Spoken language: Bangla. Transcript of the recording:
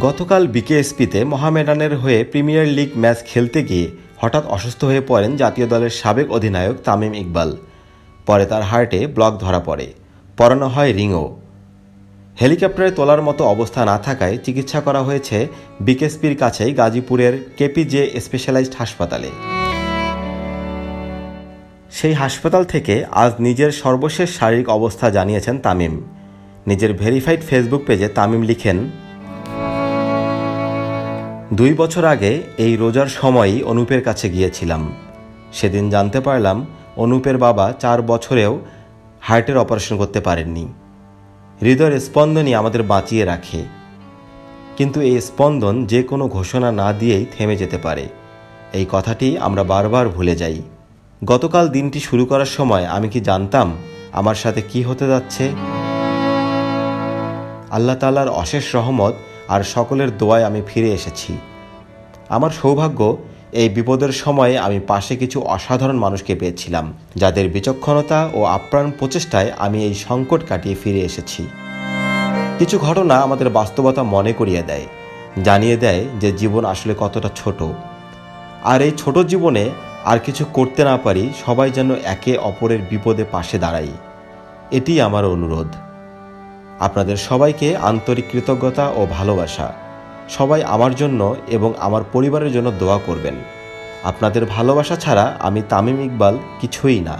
গতকাল বিকেএসপিতে মোহামেডানের হয়ে প্রিমিয়ার লিগ ম্যাচ খেলতে গিয়ে হঠাৎ অসুস্থ হয়ে পড়েন জাতীয় দলের সাবেক অধিনায়ক তামিম ইকবাল। পরে তার হার্টে ব্লক ধরা পড়ে। পরানো হয় রিংও। হেলিকপ্টারে তোলার মতো অবস্থা না থাকায় চিকিৎসা করা হয়েছে বিকেএসপির কাছেই গাজীপুরের কেপিজে স্পেশালাইজড হাসপাতালে। সেই হাসপাতাল থেকে আজ নিজের সর্বশেষ শারীরিক অবস্থা জানিয়েছেন তামিম। নিজের ভেরিফাইড ফেসবুক পেজে তামিম লিখেন দুই বছর আগে এই রোজার সময়ই অনুপের কাছে গিয়েছিলাম। সেদিন জানতে পারলাম অনুপের বাবা চার বছরেও হার্টের অপারেশন করতে পারেননি। হৃদয়ের স্পন্দনই আমাদের বাঁচিয়ে রাখে। কিন্তু এই স্পন্দন যে কোনো ঘোষণা না দিয়েই থেমে যেতে পারে। এই কথাটি আমরা বারবার ভুলে যাই। গতকাল দিনটি শুরু করার সময় আমি কি জানতাম আমার সাথে কি হতে যাচ্ছে? আল্লাহ তালার অশেষ রহমত আর সকলের দোয়ায় আমি ফিরে এসেছি। আমার সৌভাগ্য, এই বিপদের সময়ে আমি পাশে কিছু অসাধারণ মানুষকে পেয়েছিলাম, যাদের বিচক্ষণতা ও আপ্রাণ প্রচেষ্টায় আমি এই সংকট কাটিয়ে ফিরে এসেছি। কিছু ঘটনা আমাদের বাস্তবতা মনে করিয়ে দেয়, জানিয়ে দেয় যে জীবন আসলে কতটা ছোট। আর এই ছোট জীবনে আর কিছু করতে না পারি, সবাই যেন একে অপরের বিপদে পাশে দাঁড়াই এটি আমার অনুরোধ। আপনাদের সবাইকে আন্তরিক কৃতজ্ঞতা ও ভালোবাসা। সবাই আমার জন্য এবং আমার পরিবারের জন্য দোয়া করবেন। আপনাদের ভালোবাসা ছাড়া আমি তামিম ইকবাল কিছুই না।